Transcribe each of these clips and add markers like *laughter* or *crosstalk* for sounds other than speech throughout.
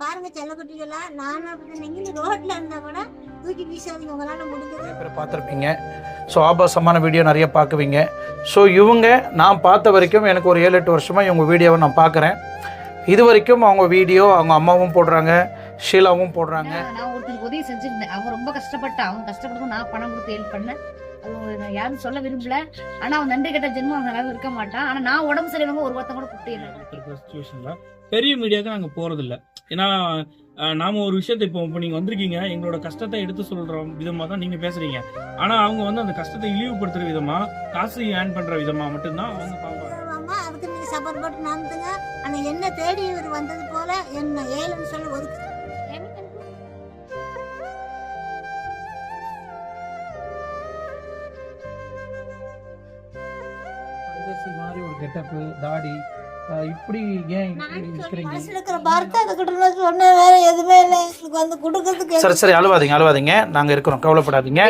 பாருங்க செல்லக்குட்டிகளா நானும் அப்படி நீங்க ரோட்ல இருந்தா கூட தூக்கி வீசாதீங்க உங்களால முடிஞ்சது. நிறைய பேர் பார்த்துருப்பீங்க. ஸோ ஆபாசமான வீடியோ நிறைய பார்க்குவீங்க. ஸோ இவங்க நான் பார்த்த வரைக்கும் எனக்கு ஒரு ஏழு எட்டு வருஷமாக இவங்க வீடியோவை நான் பார்க்குறேன். இது வரைக்கும் அவங்க வீடியோ அவங்க அம்மாவும் போடுறாங்க ஷீலாவும் போடுறாங்க. நான் ஒருத்தருக்கு உதவி செஞ்சிருந்தேன். அவங்க ரொம்ப கஷ்டப்பட்டா அவங்க கஷ்டப்பட்டு நான் பணம் கொடுத்து ஹெல்ப் பண்ணேன். அது நான் யாரும் சொல்ல விரும்பல. ஆனா அவன் நன்றி கெட்ட ஜென்மம் அந்த அளவு இருக்க மாட்டான். ஆனா நான் உடம்பு சரியில்லாம ஒரு ஒருத்தன் கூட கூப்பிட்டு பெரிய மீடியாவுக்கு நாங்கள் போறது இல்ல ஏன்னா நாம ஒரு விஷயத்தை இப்போ இப்போ நீங்க வந்திருக்கீங்க எங்களோட கஷ்டத்தை எடுத்து சொல்ற விதமா தான் நீங்க பேசுறீங்க. ஆனா அவங்க வந்து அந்த கஷ்டத்தை இழிவுபடுத்துற விதமா காசு ஏர்ன் பண்ற விதமா மட்டும்தான் அவங்க பார்ப்பாங்க அம்மா அதுக்கு நீங்க சப்போர்ட் போட்டு நடந்துங்க. ஆனா என்ன தேடி இவர் வந்தது போல என்ன ஏழுன்னு சொல்லி ஒதுக்கு மாதிரி ஒரு கெட்டப்பு தாடி. இப்படி ஏன் சரி சரி அழுவாதீங்க அழுவாதீங்க. நாங்கள் இருக்கிறோம். கவலைப்படாதீங்க.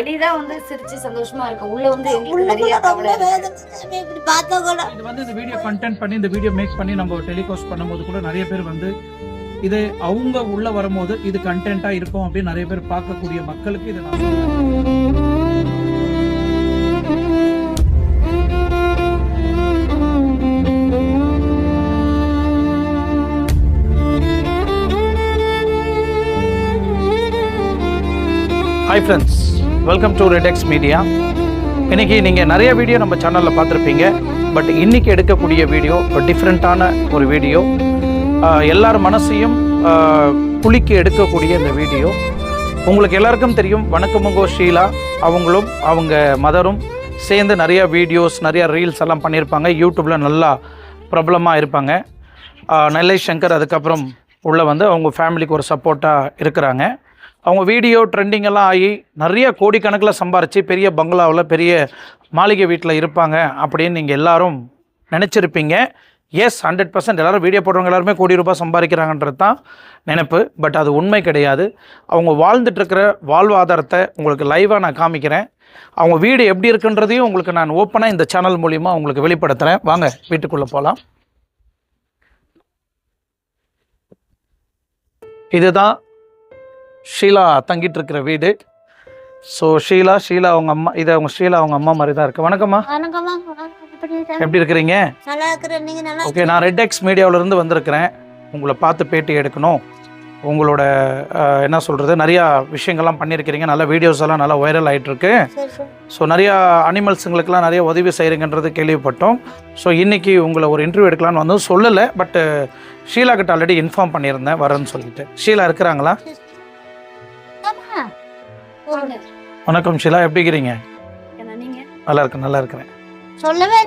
இது வந்து இந்த வீடியோ கண்டென்ட் பண்ணி இந்த வீடியோ மேக் பண்ணி நம்ம டெலிகாஸ்ட் பண்ணும்போது கூட நிறைய பேர் வந்து இது அவங்க உள்ள வரும்போது இது கண்டென்ட்டா இருக்கும் அப்படின்னு நிறைய பேர் பார்க்கக்கூடிய மக்களுக்கு இது hi friends welcome to Redex media இன்னைக்கு நீங்கள் நிறைய வீடியோ நம்ம சேனலில் பார்த்துருப்பீங்க. பட் இன்றைக்கி எடுக்கக்கூடிய வீடியோ டிஃப்ரெண்ட்டான ஒரு வீடியோ எல்லார் மனசையும் ஆஹ், எடுக்கக்கூடிய இந்த வீடியோ உங்களுக்கு எல்லாருக்கும் தெரியும் வணக்கமுங்கோ ஷீலா. அவங்களும் அவங்க மதரும் சேர்ந்து நிறைய வீடியோஸ் நிறையா ரீல்ஸ் எல்லாம் பண்ணியிருப்பாங்க. யூடியூப்பில் நல்லா பிரபலமாக இருப்பாங்க. நெல்லை சங்கர் அதுக்கப்புறம் உள்ளே வந்து அவங்க ஃபேமிலிக்கு ஒரு சப்போர்ட்டாக இருக்கிறாங்க. அவங்க வீடியோ ட்ரெண்டிங் எல்லாம் ஆகி நிறைய கோடிக்கணக்கில் சம்பாரித்து பெரிய பங்களாவில் பெரிய மாளிகை வீட்டில் இருப்பாங்க அப்படின்னு நீங்கள் எல்லோரும் நினச்சிருப்பீங்க. எஸ் ஹண்ட்ரட் பர்சன்ட் எல்லோரும் வீடியோ போடுறவங்க எல்லாருமே கோடி ரூபாய் சம்பாதிக்கிறாங்கன்றது தான் நினப்பு. பட் அது உண்மை கிடையாது. அவங்க வாழ்ந்துட்டுருக்கிற வாழ்வாதாரத்தை உங்களுக்கு லைவாக நான் காமிக்கிறேன். அவங்க வீடு எப்படி இருக்குன்றதையும் உங்களுக்கு நான் ஓப்பனாக இந்த சேனல் மூலிமா உங்களுக்கு வெளிப்படுத்துகிறேன் வாங்க வீட்டுக்குள்ளே போகலாம் இதுதான் ஷீலா தங்கிட்டு இருக்கிற வீடு. ஸோ ஷீலா ஷீலா அவங்க அம்மா இது அவங்க ஷீலா அவங்க அம்மா மாதிரி தான் இருக்கு. வணக்கம்மா. வணக்கம்மா. வணக்கம். எப்படி இருக்க? எப்படி இருக்கிறீங்க? நல்லா இருக்கிறேன். நீங்க நல்லா ஓகே நான் ரெட் எக்ஸ் மீடியாவிலேருந்து வந்திருக்கிறேன். உங்களை பார்த்து பேட்டி எடுக்கணும். உங்களோட என்ன சொல்கிறது நிறையா விஷயங்கள்லாம் பண்ணியிருக்கிறீங்க. நல்ல வீடியோஸ் எல்லாம் நல்லா வைரல் ஆகிட்டு இருக்கு சரி சரி. ஸோ நிறையா அனிமல்ஸுங்களுக்கெல்லாம் நிறைய உதவி செய்கிறீங்கன்றது கேள்விப்பட்டோம். ஸோ இன்னைக்கு உங்களை ஒரு இன்டர்வியூ எடுக்கலாம்னு வந்து சொல்லலை பட்டு ஷீலா கிட்ட ஆல்ரெடி இன்ஃபார்ம் பண்ணியிருந்தேன். வரேன்னு சொல்லிட்டு. ஷீலா இருக்கிறாங்களா? வணக்கம் ஷீலா எப்படி இருக்கிறீங்க? நல்லா இருக்கேன் நல்லா இருக்கிறேன் சொல்லவே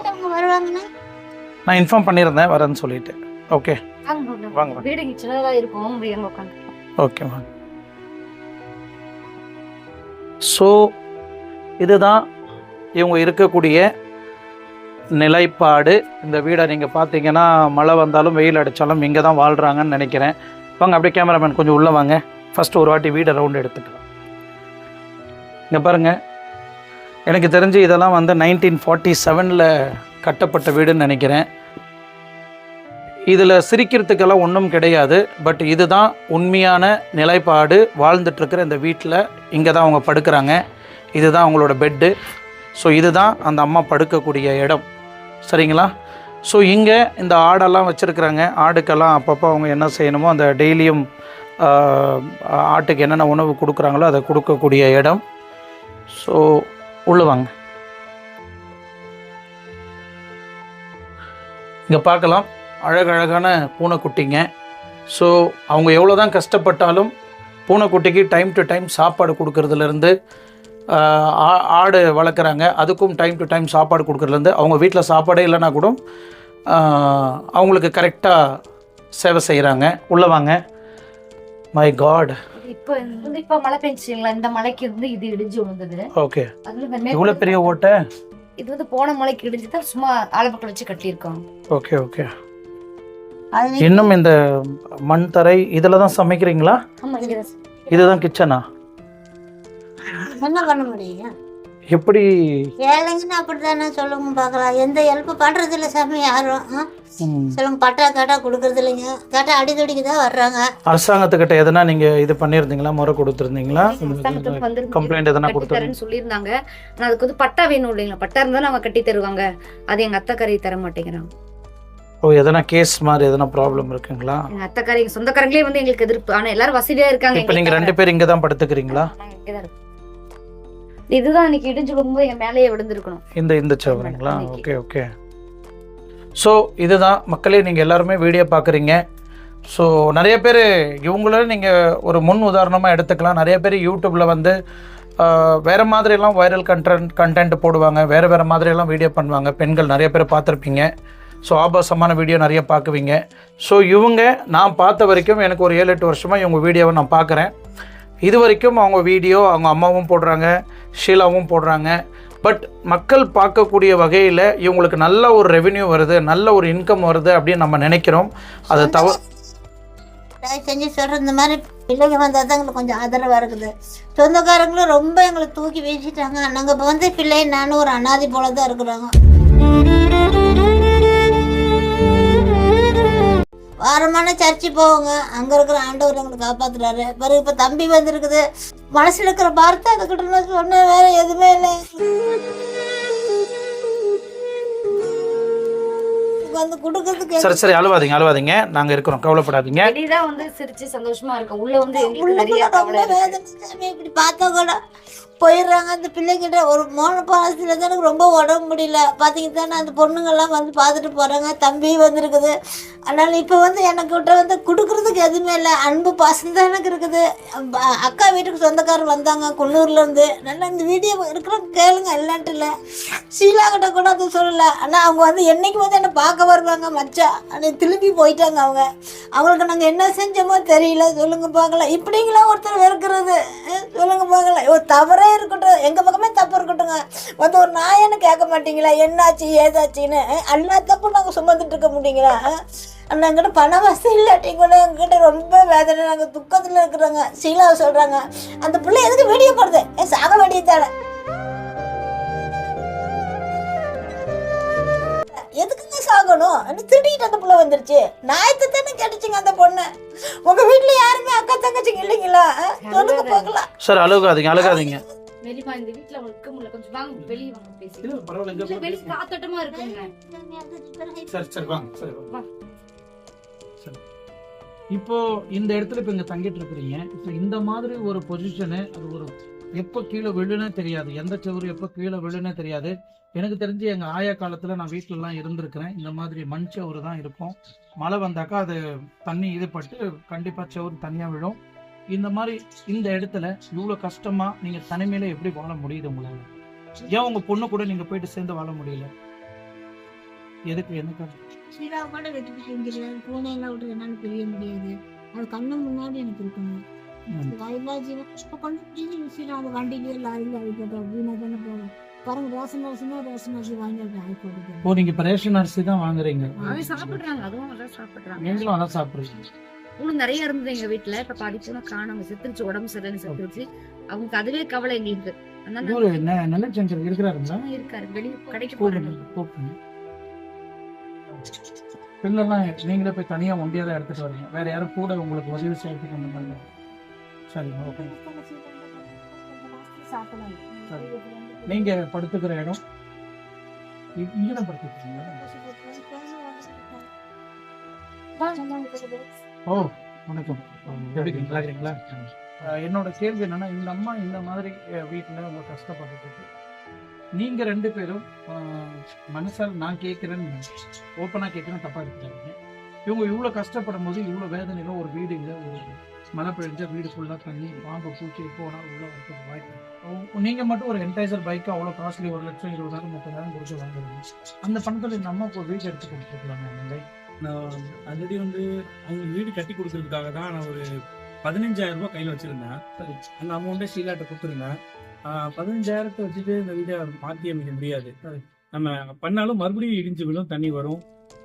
நான் இன்ஃபார்ம் பண்ணியிருந்தேன் வரேன்னு சொல்லிட்டு. ஓகே வாங்க வீடு இங்க சின்னதா இருக்கும் ஓகே வாங்க. ஸோ இதுதான் இவங்க இருக்கக்கூடிய நிலைப்பாடு. இந்த வீடை நீங்கள் பார்த்தீங்கன்னா மழை வந்தாலும் வெயில் அடித்தாலும் இங்கே தான் வாழ்கிறாங்கன்னு நினைக்கிறேன். வாங்க அப்படியே கேமராமேன் கொஞ்சம் உள்ளே வாங்க. ஃபஸ்ட்டு ஒரு வாட்டி வீடை ரவுண்ட் எடுத்துக்கலாம். இங்கே பாருங்கள் எனக்கு தெரிஞ்சு இதெல்லாம் வந்து நைன்டீன் ஃபார்ட்டி செவனில் கட்டப்பட்ட வீடுன்னு நினைக்கிறேன். இதில் சிரிக்கிறதுக்கெல்லாம் ஒன்றும் கிடையாது. பட் இதுதான் உண்மையான நிலைப்பாடு வாழ்ந்துட்டுருக்கிற இந்த வீட்டில் இங்கே தான் அவங்க படுக்கிறாங்க. இதுதான் அவங்களோட பெட்டு ஸோ இதுதான் அந்த அம்மா படுக்கக்கூடிய இடம். சரிங்களா? ஸோ இங்கே இந்த ஆடெல்லாம் வச்சுருக்குறாங்க. ஆடுக்கெல்லாம் அப்பப்போ அவங்க என்ன செய்யணுமோ அந்த டெய்லியும் ஆட்டுக்கு என்னென்ன உணவு கொடுக்குறாங்களோ அதை கொடுக்கக்கூடிய இடம். ஸோ உள்ளே வாங்க இங்கே பார்க்கலாம். அழகழகான பூனைக்குட்டிங்க. ஸோ அவங்க எவ்வளோ தான் கஷ்டப்பட்டாலும் பூனைக்குட்டிக்கு டைம் டு டைம் சாப்பாடு கொடுக்கறதுலேருந்து ஆடு வளர்க்குறாங்க. அதுக்கும் டைம் டு டைம் சாப்பாடு கொடுக்குறதுலேருந்து அவங்க வீட்டில் சாப்பாடே இல்லைன்னா கூட அவங்களுக்கு கரெக்டாக சேவை செய்கிறாங்க உள்ளே வாங்க. மை காட் இப்ப வந்து இப்ப மழை பெஞ்சுங்களா இந்த மழைக்கு வந்து இது இடிஞ்சு விழுந்தது. ஓகே. இவ்வளோ பெரிய ஓட்டை? இது வந்து போன மழைக்கு இடிஞ்சு தான் சும்மா ஆலப்பக்கம் வச்சு கட்டியிருக்கோம். Okay okay. இன்னும் இந்த மண் தரை இதில் தான் சமைக்கிறீங்களா? இதுதான் கிச்சனா என்ன பண்ண முடியும்? எப்படி ஏழைங்கன்னு அப்படித்தானே சொல்லுங்க பார்க்கலாம். எந்த ஹெல்ப் பண்றது இல்லை சாமி யாரும் சொல்லுங்க பட்டா கேட்டா கொடுக்கறது இல்லைங்க. கேட்டா அடிதடிக்கு தான் வர்றாங்க. அரசாங்கத்துக்கிட்ட எதனா நீங்க இது பண்ணியிருந்தீங்களா? முறை கொடுத்துருந்தீங்களா? கம்ப்ளைண்ட் எதனா கட்டி கொடுத்துருந்தீங்க? தரேன்னு சொல்லியிருந்தாங்க. ஆனா அதுக்கு வந்து பட்டா வேணும் இல்லைங்களா? பட்டா இருந்தாலும் அவங்க கட்டி தருவாங்க. அது எங்க அத்தைக்காரி தர மாட்டேங்கிறாங்க. ஓ எதனா கேஸ் மாதிரி எதனா ப்ராப்ளம் இருக்குங்களா? எங்க அத்தைக்காரி சொந்தக்காரங்களே வந்து எங்களுக்கு எதிர்ப்பு. ஆனா எல்லாரும் வசதியா இருக்காங்க இப்போ நீங்க ரெண்டு பேர் இங்க தான் படுத்துக்கிறீங்களா? இங்கதான் இருக்கோம். இதுதான் இன்னைக்கு இடிஞ்சு விழும்போது எங்க மேலேயே விழுந்திருக்கணும். இந்த இந்த சவரங்களா. Okay okay. ஸோ இதுதான். மக்களே நீங்கள் எல்லாருமே வீடியோ பார்க்குறீங்க. ஸோ நிறைய பேர் இவங்கள நீங்கள் ஒரு முன் உதாரணமாக எடுத்துக்கலாம். நிறைய பேர் யூடியூப்பில் வந்து வேறு மாதிரியெல்லாம் வைரல் கண்டென்ட் கண்டென்ட் போடுவாங்க. வேறு வேறு மாதிரியெல்லாம் வீடியோ பண்ணுவாங்க. பெண்கள் நிறைய பேர் பார்த்துருப்பீங்க. ஸோ ஆபாசமான வீடியோ நிறைய பார்க்குவீங்க. ஸோ இவங்க நான் பார்த்த வரைக்கும் எனக்கு ஒரு ஏழு எட்டு வருஷமாக இவங்க வீடியோவை நான் பார்க்குறேன். இது வரைக்கும் அவங்க வீடியோ அவங்க அம்மாவும் போடுறாங்க. ஷீலாவும் போடுறாங்க. பட் மக்கள் பார்க்கக்கூடிய வகையில் இவங்களுக்கு நல்ல ஒரு ரெவென்யூ வருது நல்ல ஒரு இன்கம் வருது அப்படின்னு நம்ம நினைக்கிறோம். அது தவ தயவு செஞ்சு சொல்ற இந்த மாதிரி பிள்ளைங்க வந்தால் தான் எங்களுக்கு கொஞ்சம் ஆதரவாக இருக்குது. சொந்தக்காரங்களும் ரொம்ப எங்களை தூக்கி வீசிட்டாங்க. நாங்கள் இப்போ வந்து பிள்ளை நானும் ஒரு அனாதை போல தான் இருக்கிறோங்க வாரமான சர்ச்சு போவோங்க. அங்கே இருக்கிற ஆண்டவர் எங்களை காப்பாத்துறாரு. பிறகு இப்போ தம்பி வந்திருக்குது. மனசில் இருக்கிற வார்த்தை அதுக்கிட்ட சொன்ன சொன்னேன் வேற எதுவுமே இல்லை. வந்து கொடுக்கறதுக்கு சரி சரி அழுவாதீங்க அழுவாதீங்க. நாங்கள் இருக்கிறோம் கவலைப்படாதீங்க. வெளியதான் வந்து சிரிச்சு சந்தோஷமா இருக்கோம் உள்ள வந்து எங்களுக்கு நிறைய கவலை. வேதனை சாமி. இப்படி பார்த்தா கூட போயிடுறாங்க. அந்த பிள்ளைகிட்ட ஒரு மோன பாலத்தில் தான் எனக்கு ரொம்ப உடம்பு முடியல. பார்த்தீங்க தானே அந்த பொண்ணுங்கெல்லாம் வந்து பார்த்துட்டு போகிறாங்க தம்பி வந்திருக்குது. அதனால் இப்போ வந்து எனக்கு கிட்ட வந்து கொடுக்குறதுக்கு எதுவுமே இல்லை. அன்பு பாசம் தான் எனக்கு இருக்குது. அக்கா வீட்டுக்கு சொந்தக்காரர் வந்தாங்க குன்னூர்லேருந்து நல்லா இந்த வீடியோ இருக்கிற கேளுங்க இல்லைன்ட்டு இல்லை. ஷீலா கிட்ட கூட அது சொல்லலை. ஆனால் அவங்க வந்து என்னைக்கு வந்து என்னை பார்க்க வருவாங்க மச்சா. அன்னைக்கு திரும்பி போயிட்டாங்க அவங்க. அவங்களுக்கு நாங்கள் என்ன செஞ்சோமோ தெரியல. சொல்லுங்க பார்க்கலாம் இப்படிங்களா ஒருத்தர் வெறுக்கிறது? சொல்லுங்க பார்க்கலாம் ஒரு தவறே இருக்கட்டும். எங்கள் பக்கமே தப்பு இருக்கட்டுங்க வந்து ஒரு நாயன்னு கேட்க மாட்டீங்களா? என்னாச்சு ஏதாச்சுன்னு? அஹ், எல்லா தப்பும் நாங்கள் சுமந்துட்டு இருக்க முடியுங்களா அண்ணா எங்கிட்ட பண வசதி இல்லாட்டி கூட எங்கிட்ட ரொம்ப வேதனை. நாங்கள் துக்கத்தில் இருக்கிறோங்க. சீலாவை சொல்கிறாங்க அந்த பிள்ளை எதுக்கு வீடியோ போடுது? வந்துருச்சு. நாயத்தை தானே கிடைச்சுங்க அந்த பொண்ணு. உங்க வீட்ல யாருமே அக்கா தங்கச்சிங்க இல்லைங்களா? சொல்லுங்க பார்க்கலாம். சார் அழுகாதீங்க அழுகாதீங்க. வெளிமா இந்த வீட்டுல அவங்க இருக்க முடியல. கொஞ்சம் வாங்க வெளியே வாங்க பேசி இல்ல, பரவாயில்ல, இங்க இல்ல, வெளியே காத்தோட்டமா இருக்குங்க. சரி சரி வாங்க சரி வாங்க. சரி. இப்போ இந்த இடத்துல இப்போ இங்க தங்கிட்டு இருக்கிறீங்க. இப்போ இந்த மாதிரி ஒரு பொசிஷனு அது ஒரு எப்போ கீழே விழுனே தெரியாது. எந்த செவரு எப்போ கீழே விழுனே தெரியாது. எனக்கு தெரிஞ்சு எங்கள் ஆயா காலத்தில் நான் வீட்டிலலாம் இருந்திருக்கிறேன். இந்த மாதிரி மண் செவரு தான் இருக்கும். மழை வந்தாக்கா அது தண்ணி இது பட்டு கண்டிப்பாக செவரு தனியாக விழும். இந்த மாதிரி இந்த இடத்துல இவ்வளோ கஷ்டமாக நீங்கள் தனிமையில எப்படி வாழ முடியுது உங்களால்? ஏன் உங்கள் பொண்ணு கூட நீங்கள் போயிட்டு சேர்ந்து வாழ முடியல? எதுக்கு எனக்கு சீலா கூட வெட்டிட்டு செஞ்சிருக்காரு பூனையெல்லாம் விட்டு என்னால பிரிய முடியாது. அது கண்ணு முன்னாடி எனக்கு இருக்குங்க. கைலாஜில இப்போ கொண்டு டிவி விஷயம் அந்த வண்டியிலேயே லாரியில் அழிக்கட்டும் வீணாக தானே போகும். பாருங்க ரேஷன் அரிசினா ரேஷன் அரிசி வாங்கி ஆகி போட்டுக்கோங்க ஓ நீங்க இப்போ ரேஷன் அரிசி தான் வாங்குறீங்க. அவன் சாப்பிடுறாங்க அதுவும் நல்லா சாப்பிடுறாங்க. நீங்களும் அதான் சாப்பிடுறீங்க. பூனை நிறைய இருந்தது எங்க வீட்டுல இப்ப பாதி பூனை காணாம செத்துருச்சு உடம்பு சரியில்லைன்னு செத்துருச்சு அவங்களுக்கு அதுவே கவலை எங்களுக்கு. நல்ல சங்கர் இருக்கிறாருங்களா? இருக்காரு. வெளியே கடைக்கு போறாங்க பிள்ளைலாம் நீங்களே போய் தனியா ஒண்டியா தான் எடுத்துட்டு வரீங்க. வேற யாரும் கூட உங்களுக்கு உதவி செய்யறதுக்கு அந்த மாதிரி. சரிங்க ஓகே. சரி. நீங்க படுத்துக்கிற இடம். இங்க தான் *laughs* ஓ வணக்கம். எப்படி இருக்கீங்க? நல்லா இருக்கீங்களா? அஹ் என்னோட கேள்வி என்னன்னா இந்த அம்மா இந்த மாதிரி வீட்டுல உங்க கஷ்டப்பட்டுட்டு நீங்க ரெண்டு பேரும் மனசால் நான் கேட்கிறேன்னு ஓப்பனா கேட்கிறேன் தப்பா எடுத்துக்காதீங்க. இவங்க இவ்வளவு கஷ்டப்படும் போது இவ்வளவு வேதனையில ஒரு வீடு இல்லை ஒரு மழை பெய்ஞ்ச வீடு ஃபுல்லா தண்ணி பாம்பு பூச்சி வேணாலும் உள்ள வரதுக்கு வாய்ப்பு இருக்கு. நீங்க மட்டும் ஒரு என்டைசர் பைக்கு அவ்வளவு காஸ்ட்லி ஒரு லட்சம் இருபதாயிரம் முப்பதாயிரம் கொடுத்து வாங்குறீங்க. அந்த இந்த அம்மாவுக்கு ஒரு வீடு எடுத்து கொடுத்துருக்கலாங்க இல்லை நான் ஆல்ரெடி வந்து அவங்க வீடு கட்டி கொடுக்கறதுக்காக தான் நான் ஒரு பதினஞ்சாயிரம் ரூபாய் கையில் வச்சிருந்தேன். சரி. அந்த அமௌண்ட்டை ஷீலாட்ட கொடுத்துருந்தேன். பதினஞ்சாயிரத்தை வச்சுட்டு இந்த வீடை மாற்றி அமைக்க முடியாது. சரி. நம்ம பண்ணாலும் மறுபடியும் இடிஞ்சு விழும் தண்ணி வரும்.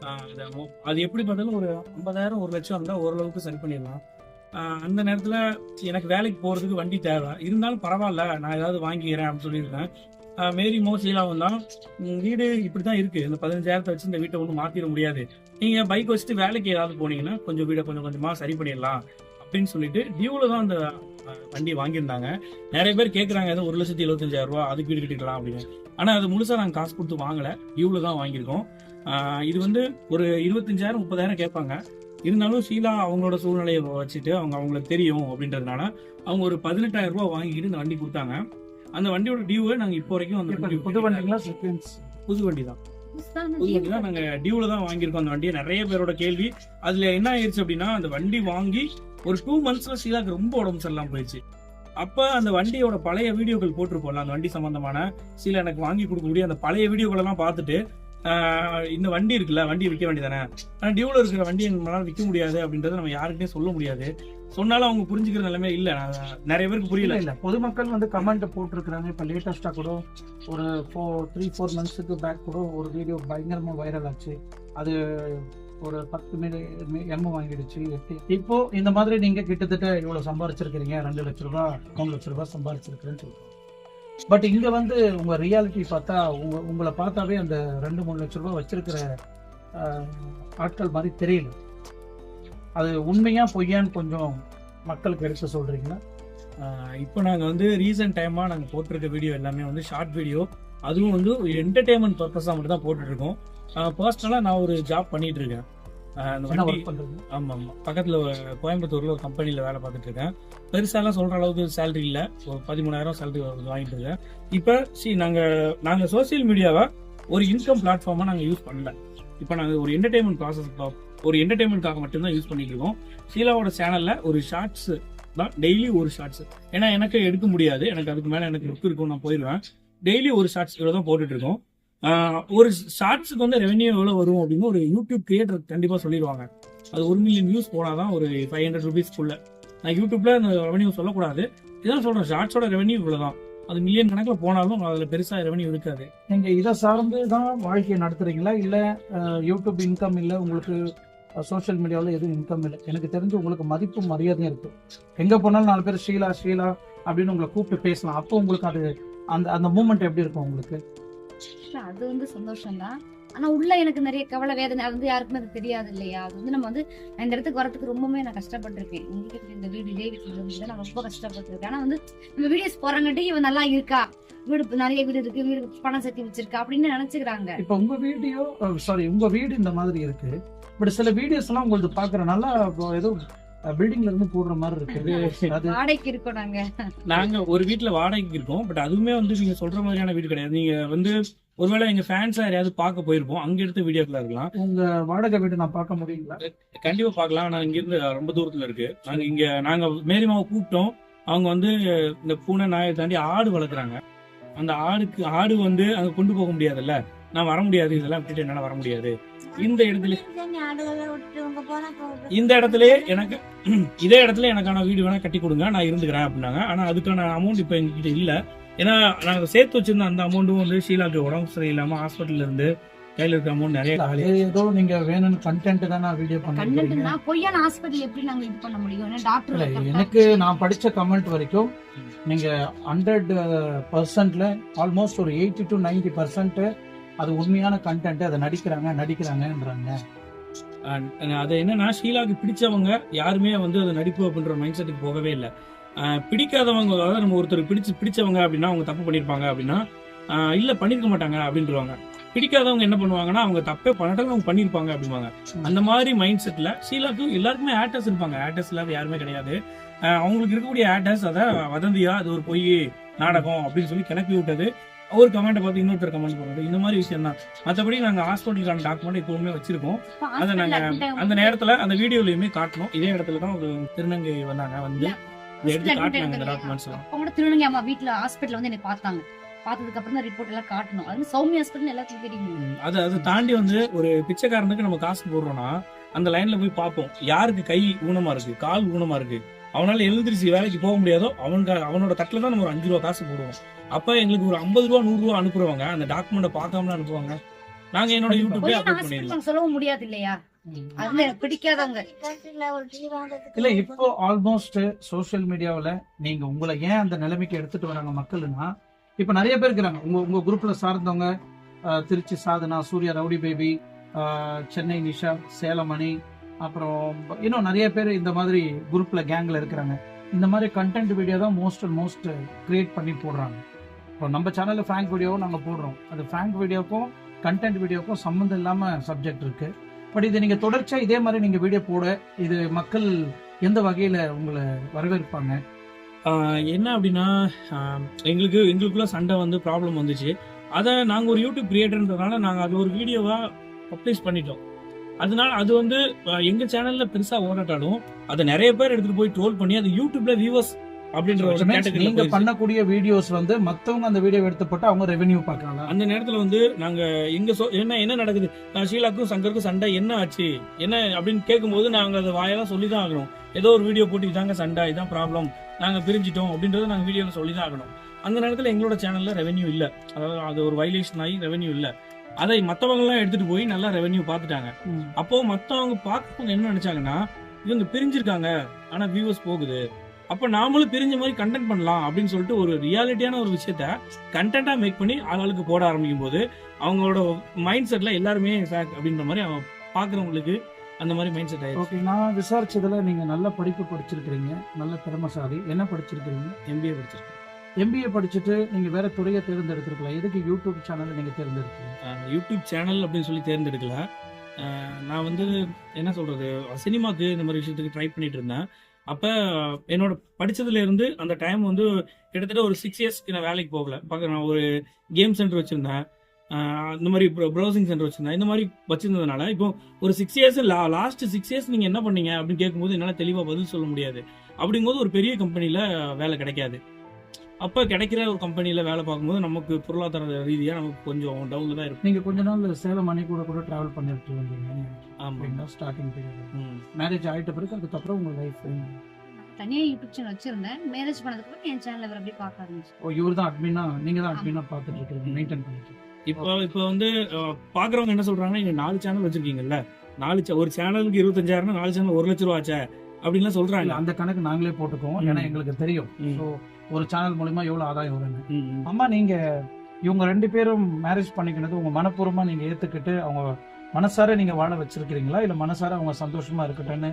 அது அது எப்படி பார்த்தாலும் ஒரு ஐம்பதாயிரம் ஒரு லட்சம் இருந்தால் ஓரளவுக்கு சரி பண்ணிடலாம். அந்த நேரத்தில் எனக்கு வேலைக்கு போகிறதுக்கு வண்டி தேவை. இருந்தாலும் பரவாயில்ல நான் ஏதாவது வாங்கிக்கிறேன் அப்படின்னு சொல்லியிருக்கேன். மேரி மேரிமோ ஷீலாவும் தான். வீடு இப்படி தான் இருக்குது இந்த பதினஞ்சாயிரத்தை வச்சு இந்த வீட்டை ஒன்றும் மாற்றிட முடியாது. நீங்கள் பைக் வச்சுட்டு வேலைக்கு ஏதாவது போனீங்கன்னா கொஞ்சம் வீடை கொஞ்சம் கொஞ்சமாக சரி பண்ணிடலாம் அப்படின்னு சொல்லிட்டு டியூவில் தான் அந்த வண்டி வாங்கியிருந்தாங்க. நிறைய பேர் கேட்குறாங்க ஏதோ ஒரு லட்சத்தி எழுபத்தஞ்சாயிரம் ரூபா அதுக்கு வீடு கட்டிக்கலாம் அப்படின்னு. ஆனால் அது முழுசா நாங்கள் காசு கொடுத்து வாங்கலை. டியூவில் தான் வாங்கியிருக்கோம். இது வந்து ஒரு இருபத்தஞ்சாயிரம் முப்பதாயிரம் கேட்பாங்க. இருந்தாலும் ஷீலா அவங்களோட சூழ்நிலையை வச்சுட்டு அவங்க அவங்களுக்கு தெரியும் அப்படின்றதுனால அவங்க ஒரு பதினெட்டாயிரம் ரூபாய் வாங்கிட்டு இந்த வண்டி கொடுத்தாங்க. அந்த வண்டியோட டியூவை நாங்க இப்போ வரைக்கும் அந்த புது வண்டிங்களா புது வண்டி தான். புது வண்டி தான் நாங்க டியூல தான் வாங்கியிருக்கோம் அந்த வண்டியை. நிறைய பேரோட கேள்வி. அதுல என்ன ஆயிடுச்சு அப்படின்னா அந்த வண்டி வாங்கி ஒரு டூ மந்த்ஸ்ல ஷீலாக்கு ரொம்ப உடம்பு சரியில்லாம போயிடுச்சு. அப்ப அந்த வண்டியோட பழைய வீடியோக்கள் போட்டிருப்போம்ல அந்த வண்டி சம்பந்தமான சீலா எனக்கு வாங்கி கொடுக்கக்கூடிய அந்த பழைய வீடியோக்கள் எல்லாம் பார்த்துட்டு இந்த வண்டி இருக்குல்ல வண்டி விற்க வேண்டியதானே? ஆனால் டியூவில் இருக்கிற வண்டி நம்மளால் விற்க முடியாது அப்படின்றத நம்ம யாருக்கிட்டையும் சொல்ல முடியாது. சொன்னாலும் அவங்க புரிஞ்சுக்கிற நிலைமை இல்லை. நிறைய பேருக்கு புரியல. இல்லை பொதுமக்கள் வந்து கமெண்ட் போட்டிருக்கிறாங்க. இப்போ லேட்டஸ்ட்டாக கூட ஒரு ஃபோர் த்ரீ ஃபோர் மந்த்ஸுக்கு பேக் கூட ஒரு வீடியோ பயங்கரமாக வைரல் ஆச்சு. அது ஒரு பத்து மில்லி எம் வாங்கிடுச்சு. இப்போ இந்த மாதிரி நீங்கள் கிட்டத்தட்ட இவ்வளோ சம்பாரிச்சிருக்கிறீங்க. ரெண்டு லட்ச ரூபா மூணு லட்ச ரூபா சம்பாரிச்சிருக்கிறேன்னு சொல்றீங்க. பட் இங்க வந்து உங்க ரியாலிட்டி பார்த்தா உங்க உங்களை பார்த்தாவே அந்த ரெண்டு மூணு லட்ச ரூபாய் வச்சிருக்கிற ஆஹ், ஆட்கள் மாதிரி தெரியல. அது உண்மையா பொய்யான்னு கொஞ்சம் மக்களுக்கு எடுத்து சொல்றீங்களா? இப்போ நாங்கள் வந்து ரீசெண்ட் டைமாக நாங்கள் போட்டிருக்க வீடியோ எல்லாமே வந்து ஷார்ட் வீடியோ அதுவும் வந்து என்டர்டைன்மெண்ட் பர்பஸாக மட்டும் தான் போட்டுட்ருக்கோம் பர்சனலாக நான் ஒரு ஜாப் பண்ணிட்டு இருக்கேன். அந்த வண்டி ஆமாம் ஆமாம் பக்கத்தில் கோயம்புத்தூரில் ஒரு கம்பெனியில் வேலை பார்த்துட்டு இருக்கேன். பெருசாலாம் சொல்கிற அளவுக்கு சேலரி இல்லை. ஒரு பதிமூணாயிரம் சேலரி வாங்கிட்டு இருக்கேன். இப்போ சி நாங்கள் நாங்கள் சோஷியல் மீடியாவை ஒரு இன்கம் பிளாட்ஃபார்மாக நாங்கள் யூஸ் பண்ணல. இப்போ நாங்கள் ஒரு என்டர்டைன்மெண்ட் ப்ராசஸ் ஒரு என்டர்டைன்மெண்ட்காக மட்டும்தான் யூஸ் பண்ணிட்டு இருக்கோம். ஷீலாவோட சேனலில் ஒரு ஷார்ட்ஸ் தான் டெய்லி ஒரு ஷார்ட்ஸ் ஏன்னா எனக்கு எடுக்க முடியாது. எனக்கு அதுக்கு மேலே எனக்கு லுக் இருக்கும் நான் போயிடுவேன். டெய்லி ஒரு ஷார்ட்ஸ் இவ்வளோ தான் போட்டுட்டு இருக்கோம். ஆஹ் ஒரு ஷார்ட்ஸுக்கு வந்து ரெவென்யூ எவ்வளோ வரும் அப்படின்னு ஒரு யூடியூப் கிரியேட்டர் கண்டிப்பாக சொல்லிடுவாங்க. அது ஒரு மில்லியன் வியூஸ் போனாதான் ஒரு ஃபைவ் ஹண்ட்ரட் ருபீஸ்க்குள்ள நான் யூடியூப்பில் அந்த ரெவன்யூ சொல்லக்கூடாது. இதான் சொல்கிறேன் ஷார்ட்ஸோட ரெவன்யூ இவ்வளோ தான் அது மில்லியன் கணக்கில் போனாலும் அதில் பெருசாக ரெவன்யூ இருக்காது. நீங்கள் இதை சார்ந்து தான் வாழ்க்கையை நடத்துறீங்களா? இல்லை யூடியூப் இன்கம் இல்லை உங்களுக்கு சோஷியல் மீடியாவில் எதுவும் இன்கம் இல்லை? எனக்கு தெரிஞ்சு உங்களுக்கு மதிப்பு மரியாதையும் இருக்கும். எங்கே போனாலும் நாலு பேர் ஷீலா ஷீலா அப்படின்னு உங்களை கூப்பிட்டு பேசலாம். அப்போ உங்களுக்கு அது அந்த அந்த மூமெண்ட் எப்படி இருக்கும் உங்களுக்கு? இல்ல, அது வந்து சந்தோஷம் தான் ஆனா உள்ள எனக்கு நிறைய கவலை வேதனை அது வந்து யாருக்குமே அது தெரியாது இல்லையா? அது வந்து நம்ம வந்து இந்த இடத்துக்கு வரதுக்கு ரொம்பவே நான் கஷ்டப்பட்டிருக்கேன். இந்த வீடு இதே வீட்டுல நான் ரொம்ப கஷ்டப்பட்டிருக்கேன். ஆனா வந்து நம்ம வீடியோஸ் போறாங்கட்டி இவன் நல்லா இருக்கா? வீடு இப்ப நிறைய வீடு இருக்கு வீடு பணம் சேர்த்து வச்சிருக்கா? அப்படின்னு நினைச்சுக்கிறாங்க. இப்போ உங்க வீடியோ சாரி உங்க வீடு இந்த மாதிரி இருக்கு. பட் சில வீடியோஸ் எல்லாம் உங்களுக்கு பாக்குற நல்லா ஏதோ பில்டிங்ல இருந்து போடுற மாதிரி இருக்கு. அது *laughs* வாடகைக்கு இருக்கோம் நாங்க. நாங்க ஒரு வீட்ல வாடகைக்கு இருக்கோம். பட் அதுவுமே வந்து நீங்க சொல்ற மாதிரியான வீடு கிடையாது. நீங்க வந்து ஒருவேளை எங்க ஃபேன்ஸா யாரையாவது பார்க்க போயிருப்போம். அங்க எடுத்த வீடியோக்கள் இருக்கலாம். உங்க வாடகை வீடு நான் பார்க்க முடியுங்களா? கண்டிப்பா பார்க்கலாம். ஆனா இங்க இருந்து ரொம்ப தூரத்துல இருக்கு. நாங்க இங்க நாங்க மேரிமாவை கூப்பிட்டோம். அவங்க வந்து இந்த பூனை நாயை தாண்டி ஆடு வளர்க்குறாங்க. அந்த ஆடுக்கு ஆடு வந்து அங்க கொண்டு போக முடியாதுல்ல? நான் வர முடியாது. இதெல்லாம் விட்டுட்டு என்னால வர முடியாது. இந்த இடத்துல இந்த இடத்துலயே எனக்கு *clears throat* இதே இடத்துல எனக்கான வீடு வேணா கட்டி கொடுங்க. நான் இருந்துக்கிறேன் அப்படின்னாங்க. ஆனா அதுக்கான அமௌண்ட் இப்ப எங்ககிட்ட இல்ல. ஏன்னா நாங்க சேர்த்து வச்சிருந்த அந்த அமௌண்ட்டும் வந்து ஷீலாக்கு உடம்பு சரியில்லாம ஹாஸ்பிட்டல்ல இருந்து கையில இருக்க அமௌண்ட் நிறைய ஏதோ நீங்க வேணும்னு கண்டென்ட் தான் நான் வீடியோ நான் பொய்யான ஹாஸ்பிட்டல் எப்படி நாங்க இது பண்ண முடியும்? டாக்டர் எனக்கு நான் படிச்ச கமெண்ட் வரைக்கும் நீங்க ஹண்ட்ரட் பர்சன்ட்ல ஆல்மோஸ்ட் ஒரு எயிட்டி டு நைன்டி பர்சன்ட் அது உண்மையான கண்டென்ட் அதை நடிக்கிறாங்க நடிக்கிறாங்கன்றாங்க. அது என்னன்னா ஷீலாக்கு பிடிச்சவங்க யாருமே வந்து அது நடிப்பு அப்படின்ற மைண்ட் செட்டுக்கு போகவே இல்லை. பிடிக்காதவங்க அதாவது நம்ம ஒருத்தர் பிடிச்சு பிடிச்சவங்க அப்படின்னா அவங்க தப்பு பண்ணியிருப்பாங்க அப்படின்னா இல்ல பண்ணிருக்க மாட்டாங்க அப்படின்றவாங்க. பிடிக்காதவங்க என்ன பண்ணுவாங்கன்னா அவங்க தப்பே பண்ணட்டாங்க அவங்க பண்ணியிருப்பாங்க அப்படிம்பாங்க. அந்த மாதிரி மைண்ட் செட்ல ஷீலாக்கு எல்லாருக்குமே ஆக்டர்ஸ் இருப்பாங்க. ஆக்டர்ஸ் இல்லாத யாருமே கிடையாது. அவங்களுக்கு இருக்கக்கூடிய ஆக்டர்ஸ் அதை வதந்தியா அது ஒரு பொய் நாடகம் அப்படின்னு சொல்லி கிளப்பி விட்டது. ஒரு கமெண்ட் பார்த்து இன்னொருத்தர் கமெண்ட் போடுறது. இந்த மாதிரி விஷயம் தான் மற்றபடி நாங்கள் ஹாஸ்பிட்டலுக்கான டாக்குமெண்ட் எப்பவுமே வச்சிருக்கோம். அதை நாங்க அந்த நேரத்துல அந்த வீடியோலயுமே காட்டணும். இதே இடத்துல தான் ஒரு திருநங்கை வந்தாங்க வந்து. கூட திருநங்கை அம்மா வீட்டுல ஹாஸ்பிட்டல் வந்து என்னை பார்த்தாங்க. பார்த்ததுக்கு அப்புறம் தான் ரிப்போர்ட் எல்லாம் காட்டணும். அது சௌமியா ஹாஸ்பிட்டல் எல்லாத்துக்கும் தெரியும். அது அதை தாண்டி வந்து ஒரு பிச்சைக்காரனுக்கு நம்ம காசு போடுறோம்னா அந்த லைன்ல போய் பார்ப்போம். யாருக்கு கை ஊனமா இருக்கு கால் ஊனமா இருக்கு? அவனால எழுந்திரிச்சு வேலைக்கு போக முடியாதோ அவனுக்கு அவனோட தட்டுல தான் நம்ம ஒரு அஞ்சு ரூபா காசு போடுவோம். அப்ப எங்களுக்கு ஒரு ஐம்பது ரூபா நூறு ரூபா அனுப்புறவங்க அந்த டாக்குமெண்ட்டை பார்க்காம அனுப்புவாங்க. நாங்க என்னோட யூடியூப்ல அப்லோட் பண்ணிடலாம். சொல்லவும் முடியாது இல்லையா? அதுல பிடிக்காதவங்க. இல்ல இப்போ ஆல்மோஸ்ட் சோஷியல் மீடியாவுல நீங்க உங்களை ஏன் அந்த நிலைமைக்கு எடுத்துட்டு வராங்க மக்கள்னா இப்போ நிறைய பேர் இருக்கிறாங்க. உங்க உங்க குரூப்ல சார்ந்தவங்க திருச்சி சாதனா சூர்யா ரவுடி பேபி சென்னை நிஷா சேலமணி அப்புறம் இன்னும் நிறைய பேர் இந்த மாதிரி குரூப்ல கேங்ல இருக்கிறாங்க. இந்த மாதிரி கண்டென்ட் வீடியோ தான் மோஸ்ட் அண்ட் மோஸ்ட் கிரியேட் பண்ணி போடுறாங்க. இப்போ நம்ம சேனல்ல ஃப்ராங்க் வீடியோவும் நாங்கள் போடுறோம். அது ஃப்ராங்க் வீடியோக்கும் கண்டென்ட் வீடியோக்கும் சம்மந்தம் இல்லாம சப்ஜெக்ட் இருக்கு. பட் இது நீங்க தொடர்ச்சியா இதே மாதிரி நீங்க வீடியோ போட இது மக்கள் எந்த வகையில உங்களை வரவேற்பாங்க? என்ன அப்படின்னா எங்களுக்கு எங்களுக்குள்ள சண்டை வந்து ப்ராப்ளம் வந்துச்சு. அதை நாங்கள் ஒரு யூடியூப் கிரியேட்டர்ன்றதுனால நாங்கள் அது ஒரு வீடியோவாக பப்ளிஷ் பண்ணிட்டோம். அதனால அது வந்து எங்கள் எங்க சேனல்ல பெருசா ஓடாட்டாலும் அதை நிறைய பேர் எடுத்துட்டு போய் ட்ரோல் பண்ணி அது யூடியூப்ல வியூவர்ஸ் அப்படின்ற ஒரு நீங்க. பண்ணக்கூடிய வீடியோஸ் வந்து மத்தவங்க அந்த வீடியோ எடுத்து போட்டு அவங்க ரெவென்யூ பார்க்கலாம் அந்த நேரத்துல வந்து நாங்க எங்க என்ன என்ன நடக்குது? ஷீலாக்கும் சங்கருக்கும் சண்டை என்ன ஆச்சு? என்ன அப்படின்னு கேட்கும்போது நாங்க அதை வாயெல்லாம் சொல்லி தான் ஆகணும். ஏதோ ஒரு வீடியோ போட்டு இதாங்க சண்டை இதான் ப்ராப்ளம் நாங்க பிரிஞ்சிட்டோம் அப்படின்றத நாங்க வீடியோல சொல்லி தான் ஆகணும். அந்த நேரத்துல எங்களோட சேனல்ல ரெவென்யூ இல்ல. அதாவது அது ஒரு வைலேஷன் ஆகி ரெவென்யூ இல்ல. அதை மத்தவங்க எல்லாம் எடுத்துட்டு போய் நல்லா ரெவென்யூ பார்த்துட்டாங்க. அப்போ மத்தவங்க பார்க்கறவங்க என்ன நினைச்சாங்கன்னா இவங்க பிரிஞ்சிருக்காங்க ஆனா வியூவர்ஸ் போகுது. அப்ப நாமளும் பிரிஞ்ச மாதிரி கண்டென்ட் பண்ணலாம் அப்படின்னு சொல்லிட்டு ஒரு ரியாலிட்டியான ஒரு விஷயத்த கண்டென்ட்டா மேக் பண்ணி ஆளாளுக்கு போட ஆரம்பிக்கும் போது அவங்களோட மைண்ட் செட்ல எல்லாருமே ஃபேக் அப்படின்ற மாதிரி அவன் பாக்குறவங்களுக்கு அந்த மாதிரி மைண்ட் செட் ஆயிடுச்சு. ஓகே நான் விசாரிச்சதுல நீங்க நல்ல படிப்பு படிச்சிருக்கிறீங்க நல்ல திறமசாலி. என்ன படிச்சிருக்கிறீங்க? எம்பிஏ படிச்சிருக்கேன். எம்பிஏ படிச்சுட்டு நீங்க வேற துறையை தேர்ந்தெடுத்திருக்கலாம். எதுக்கு யூடியூப் சேனலை நீங்க தேர்ந்தெடுத்தீங்க யூடியூப் சேனல் அப்படின்னு சொல்லி தேர்ந்தெடுக்கல. நான் வந்து என்ன சொல்றது சினிமாக்கு இந்த மாதிரி விஷயத்துக்கு ட்ரை பண்ணிட்டு இருந்தேன். அப்போ என்னோட படித்ததுலேருந்து அந்த டைம் வந்து கிட்டத்தட்ட ஒரு சிக்ஸ் இயர்ஸ்க்கு நான் வேலைக்கு போகல. பார்க்க நான் ஒரு கேம் சென்டர் வச்சுருந்தேன். இந்த மாதிரி ப்ரௌசிங் சென்டர் வச்சுருந்தேன். இந்த மாதிரி வச்சுருந்ததுனால இப்போ ஒரு six years last six years நீங்கள் என்ன பண்ணீங்க அப்படின்னு கேட்கும்போது என்னால் தெளிவாக பதில் சொல்ல முடியாது. அப்படிங்கும்போது ஒரு பெரிய கம்பெனியில் வேலை கிடைக்காது. அப்ப கிடைக்கிற ஒரு கம்பெனில வேலை பார்க்கும்போது நமக்கு பொருளாதார ரீதியா நமக்கு கொஞ்சம் டவுன்ல தான் இருக்கும். நீங்க கொஞ்ச நாள் சேலம் மணி கூட கூட டிராவல் பண்ணிட்டு வந்தீங்க. அப்படின்னா ஸ்டார்டிங் பீரியட். மேரேஜ் ஆயிட்ட பிறகு அதுக்கப்புறம் உங்க லைஃப் தனியா யூடியூப் சேனல் வச்சிருந்தேன். மேரேஜ் பண்ணதுக்கு அப்புறம் என் சேனல் அவர் அப்படியே பார்க்க ஆரம்பிச்சு ஓ இவர் தான் அட்மினா நீங்க தான் அட்மினா பார்த்துட்டு இருக்கீங்க மெயின்டைன் பண்ணிட்டு. இப்போ இப்போ வந்து அஹ், பாக்குறவங்க என்ன சொல்றாங்கன்னா நீங்க நாலு சேனல் வச்சிருக்கீங்கல்ல? நாலு ஒரு சேனலுக்கு இருபத்தஞ்சாயிரம் நாலு சேனல் ஒரு லட்ச ரூபா ஆச்சே? அப்படின்லாம் சொல்றாங்க. இல்ல, அந்த கணக்கு நாங்களே போட்டுக்கோம் ம். ஏன்னா எங்களுக்கு தெரியும். ஸோ ஒரு சேனல் மூலியமா எவ்வளவு ஆதாயம் வரும்னு. அம்மா நீங்க இவங்க ரெண்டு பேரும் மேரேஜ் பண்ணிக்கினது உங்க மனப்பூர்வமா நீங்க ஏத்துக்கிட்டு அவங்க மனசார நீங்க வாழ வச்சிருக்கீங்களா இல்ல மனசார அவங்க சந்தோஷமா இருக்கட்டும்னு?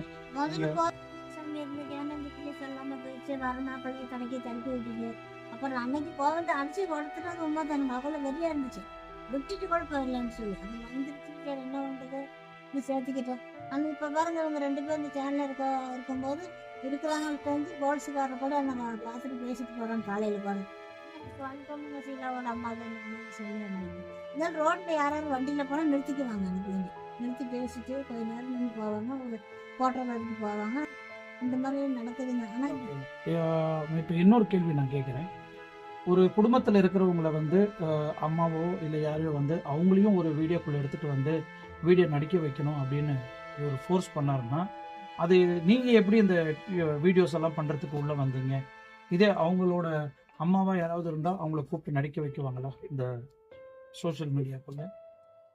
அப்புறம் அன்னைக்கு கோவத்தை அடிச்சு கொடுத்துட்டு உண்மை தானே. அவ்வளோ வெறியா இருந்துச்சு. விட்டுட்டு கூட போயிடலான்னு சொல்லி. அது வந்துருச்சு. என்ன பண்றது? நீ சேர்த்துக்கிட்டேன் ஆனால் இப்போ பாருங்க இவங்க ரெண்டு பேரும் இந்த சேனலில் இருக்க இருக்கும்போது இருக்கிறவங்கள்ட்ட வந்து கோல்ஸுக்காரர் கூட நம்ம பார்த்துட்டு பேசிட்டு போகிறோம் காலையில் பாருங்க. வந்துட்டோம்னு சீலாவோட அம்மா தான் சொல்லி இருந்தாலும் ரோட்டில் யாராவது வண்டியில் போனால் நிறுத்திக்குவாங்க அந்த பிள்ளைங்க. நிறுத்தி பேசிட்டு கொஞ்ச நேரம் நின்று போவாங்க ஒரு ஃபோட்டோ எடுத்து போவாங்க. இந்த மாதிரி நடக்குதுங்க. ஆனால் இப்போ இன்னொரு கேள்வி நான் கேட்குறேன். ஒரு குடும்பத்தில் இருக்கிறவங்கள வந்து அம்மாவோ இல்லை யாரையோ வந்து அவங்களையும் ஒரு வீடியோக்குள்ளே எடுத்துகிட்டு வந்து வீடியோ நடிக்க வைக்கணும் அப்படின்னு ஒரு ஃபோர்ஸ் பண்ணாருன்னா அது நீங்க எப்படி இந்த வீடியோஸ் எல்லாம் பண்றதுக்கு உள்ள வந்தீங்க? இதே அவங்களோட அம்மாவா யாராவது இருந்தா அவங்கள கூப்பிட்டு நடிக்க வைக்குவாங்களா? இந்த சோஷியல் மீடியாக்குள்ள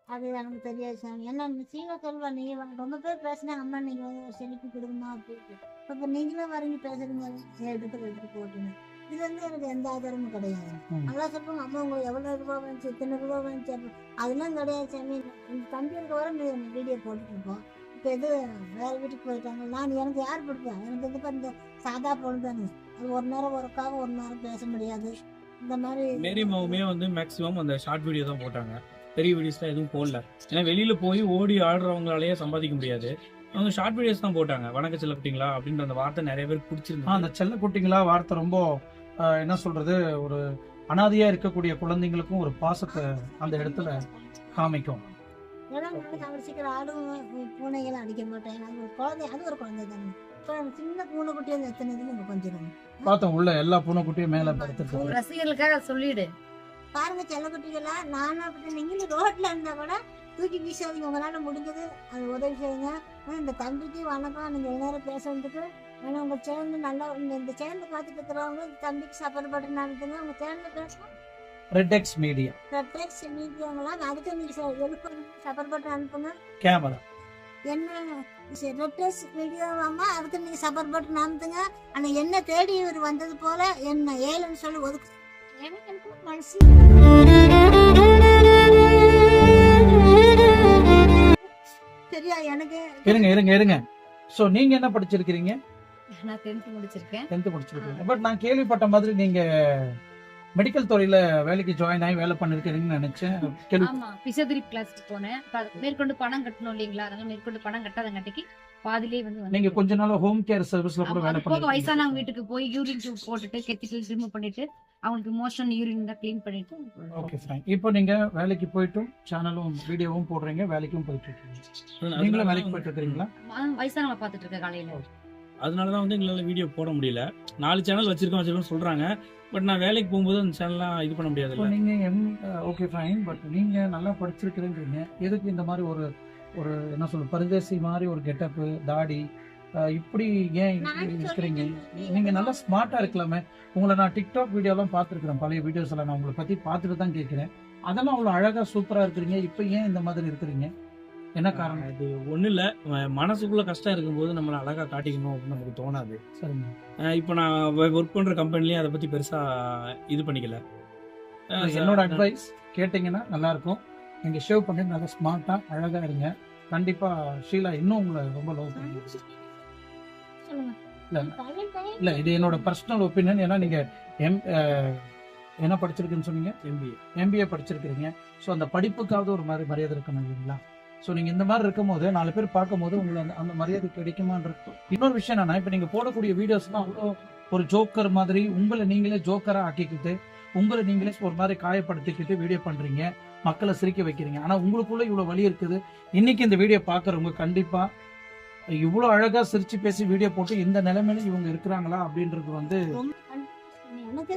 அது எனக்கு தெரியாது சாமி. ஏன்னா சீவ சொல்வா நீங்கள் ரொம்ப பேர் பேசினாங்க அம்மா நீங்கள் வந்து ஒரு செழிப்பு கொடுங்கம்மா அப்படின்னு இப்போ நீங்களும் வரீங்க பேசுறீங்க சரி, எடுத்து எடுத்து போட்டுங்க இது வந்து எனக்கு எந்த ஆதாரமும் கிடையாது. நல்லா சொல்லுவாங்க அம்மா உங்களுக்கு எவ்வளோ ரூபா வந்துச்சு இத்தனை ரூபா வந்துச்சு அதெல்லாம் கிடையாது சாமி. இருக்க வர வீடியோ போட்டுட்டு இருக்கோம். இப்போ வேற வீட்டுக்கு போயிட்டாங்க. நான் எனக்கு யார் பிடிப்பேன் எனக்கு வந்து இப்ப இந்த சாதா பொண்ணு தானே அது ஒரு நேரம் ஒர்க்காக ஒரு நேரம் பேச முடியாது. இந்த மாதிரி மேரி மாவுமே வந்து மேக்ஸிமம் அந்த ஷார்ட் வீடியோ தான் போட்டாங்க. பெரிய வீடியோஸ்லாம் எதுவும் போடல. ஏன்னா வெளியில போய் ஓடி ஆடுறவங்களாலேயே சம்பாதிக்க முடியாது. அவங்க ஷார்ட் வீடியோஸ் தான் போட்டாங்க. வணக்க செல்லப்பட்டீங்களா அப்படின்ற அந்த வார்த்தை நிறைய பேர் பிடிச்சிருந்தாங்க அந்த செல்ல குட்டிங்களா வார்த்தை ரொம்ப என்ன சொல்றது ஒரு அனாதையா இருக்கக்கூடிய குழந்தைங்களுக்கும் ஒரு பாசத்தை அந்த இடத்துல காமிக்கும். ஏன்னா நாளைக்கு அவர் சீக்கிரம் ஆடும் பூனைகளும் அடிக்க மாட்டேன் அது ஒரு குழந்தை அது ஒரு குழந்தை தானே. இப்போ சின்ன பூனை குட்டி வந்து எத்தனை நம்ம கொஞ்சம் பார்த்தோம் உள்ள எல்லா பூனைக்குட்டியும் மேல படுத்துட்டு ரசிகர்களுக்காக சொல்லிடு. பாருங்க செல்லக்குட்டிகளா நானும் அப்படி நீங்களும் ரோட்ல இருந்தா கூட தூக்கி வீசாதீங்க. உங்களால முடிஞ்சது அது உதவி செய்யுங்க. இந்த தம்பிக்கு வணக்கம் நீங்க இவ்வளவு நேரம் பேச வந்துட்டு ஏன்னா உங்க சேனல் நல்லா இந்த- சேனல் பார்த்துட்டு இருக்கிறவங்க இந்த தம்பிக்கு சப்போர்ட் பட்டன் அனுப்புங்க உங்க சேனல் பேசணும் ரெட் எக்ஸ் மீடியா பிரத்யேக் மீடியாங்களாம் அதுக்கு நீங்க எழுப்பு சப்போர்ட் பட்டன் அனுப்புங்க? கேமரா என்ன? ரெட்டஸ் வீடியோவாமா அதுக்கு நீங்க சப்போர்ட் பட்டன் அமுத்துங்க ஆனா என்ன தேடி இவர் வந்தது போல என்ன ஏழுன்னு சொல்லி ஒதுக்கு எனக்கு மனசு சரியா? எனக்கு இருங்க இருங்க இருங்க. ஸோ நீங்க என்ன படிச்சிருக்கிறீங்க? நான் டென்த் முடிச்சிருக்கேன். டென்த் முடிச்சிருக்கீங்க. பட் நான் கேள்விப்பட்ட மாதிரி நீங்க மெடிக்கல் துறையில வேலைக்கு ஜாயின் ஆகி வேலை பண்ணிருக்கீங்கன்னு நினைச்சேன். ஆமா பிசியோதெரபி கிளாஸ்க்கு போனேன். மேற்கொண்டு பணம் கட்டணும் இல்லைங்களா? அதனால மேற்கொண்டு பணம் கட்டாதங்காட்டிக்கு பாதிலே வந்து வந்து நீங்க கொஞ்ச நாள் ஹோம் கேர் சர்வீஸ்ல கூட வேலை பண்ணிருக்கீங்க. வயசானவங்க வீட்டுக்கு போய் யூரின் டியூப் போட்டுட்டு கெத்திக்கல் ரிமூவ் பண்ணிட்டு அவங்களுக்கு மோஷன் யூரின் தான் க்ளீன் பண்ணிட்டு ஓகே ஃபைன் இப்போ நீங்க வேலைக்கு போயிட்டும் சேனலும் வீடியோவும் போடுறீங்க வேலைக்கும் போயிட்டு இருக்கீங்க. நீங்களும் வேலைக்கு போயிட்டு இருக்கீங்களா ஆ, வயசானவங்களை பாத்துட்டு இருக்க காலையில. அதனாலதான் வந்து எங்களால வீடியோ போட முடியல. நாலு சேனல் வச்சிருக்கோம் வச்சிருக்கோம் சொல்றாங்க. பட் நான் வேலைக்கு போகும்போது அந்த சேனல்லாம் இது பண்ண முடியாது இப்போ நீங்க எம் ஓகே ஃபைன் பட் நீங்க நல்லா படிச்சிருக்கிறீங்க எதுக்கு இந்த மாதிரி ஒரு ஒரு என்ன சொல்ல பரதேசி மாதிரி ஒரு கெட்டப்பு தாடி இப்படி ஏன் இருக்கிறீங்க சொல்லிட்டேன். நீங்க நல்லா ஸ்மார்ட்டா இருக்கலாமே. உங்களை நான் டிக்டாக் வீடியோலாம் பார்த்துருக்கிறேன். பழைய வீடியோஸ் எல்லாம் நான் உங்களை பத்தி பார்த்துட்டு தான் கேட்கிறேன். அதெல்லாம் அவ்வளோ அழகா சூப்பரா இருக்கிறீங்க. இப்போ ஏன் இந்த மாதிரி இருக்கிறீங்க? என்ன காரணம்? அது ஒண்ணு இல்ல மனசுக்குள்ள கஷ்டம் இருக்கும்போது நம்மள அழகா காட்டிக்கணும் அப்படின்னு நமக்கு தோணாது. சரிங்க. இப்போ நான் ஒர்க் பண்ற கம்பெனிலயும் அதை பத்தி பெருசா இது பண்ணிக்கல. என்னோட அட்வைஸ் கேட்டிங்கன்னா நல்லா இருக்கும். நீங்க ஷேவ் பண்ணி நல்லா ஸ்மார்ட்டா அழகா இருங்க. கண்டிப்பா ஷீலா இன்னும் உங்களை ரொம்ப லவ் பண்ணுங்க இல்ல, இல்ல இது என்னோட பர்சனல் ஒப்பீனியன் ஏன்னா நீங்க எம் என்ன படிச்சிருக்குன்னு சொன்னீங்க? MBA. எம்பிஏ படிச்சிருக்கிறீங்க. ஸோ அந்த படிப்புக்காவது ஒரு மாதிரி மரியாதை இருக்கணும் இல்லைங்களா? ஸோ நீங்கள் இந்த மாதிரி இருக்கும் போது நாலு பேர் பார்க்கும்போது உங்களுக்கு அந்த அந்த மரியாதை கிடைக்குமான்ற இன்னொரு விஷயம் என்னன்னா இப்போ நீங்கள் போடக்கூடிய வீடியோஸ்லாம் அவ்வளோ ஒரு ஜோக்கர் மாதிரி உங்களை நீங்களே ஜோக்கராக ஆக்கிக்கிட்டு உங்களை நீங்களே ஒரு மாதிரி காயப்படுத்திக்கிட்டு வீடியோ பண்ணுறீங்க மக்களை சிரிக்க வைக்கிறீங்க. ஆனால் உங்களுக்குள்ளே இவ்வளோ வலி இருக்குது. இன்னைக்கு இந்த வீடியோ பார்க்குறவங்க கண்டிப்பாக இவ்வளோ அழகாக சிரிச்சு பேசி வீடியோ போட்டு இந்த நிலைமையில இவங்க இருக்கிறாங்களா அப்படின்றது வந்து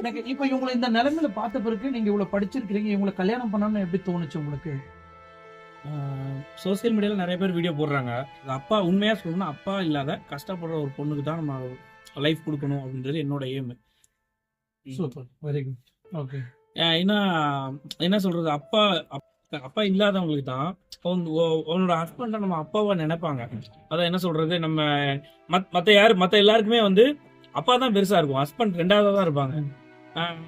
எனக்கு இப்போ இவங்களை இந்த நிலைமையில பார்த்த பிறகு நீங்கள் இவ்வளோ படிச்சிருக்கிறீங்க இவங்களை கல்யாணம் பண்ணணும்னு எப்படி தோணுச்சு உங்களுக்கு? சோசியல் மீடியால நிறைய பேர் வீடியோ போடுறாங்க. அப்பா உண்மையா சொல்லணும்னா அப்பா இல்லாத கஷ்டப்படுற ஒரு பொண்ணுக்கு தான் நம்ம லைஃப் கொடுக்கணும் அப்படின்றது என்னோட aim super very good okay என்ன என்ன சொல்றது? அப்பா அப்- அப்பா இல்லாதவங்களுக்கு தான் அவனோட ஹஸ்பண்ட நம்ம அப்பாவா நினைப்பாங்க. அதான் என்ன சொல்றது? நம்ம மத்- மத்த யாரு மத்த எல்லாருக்குமே வந்து அப்பா தான் பெருசா இருக்கும். ஹஸ்பண்ட் ரெண்டாவதா தான் இருப்பாங்க.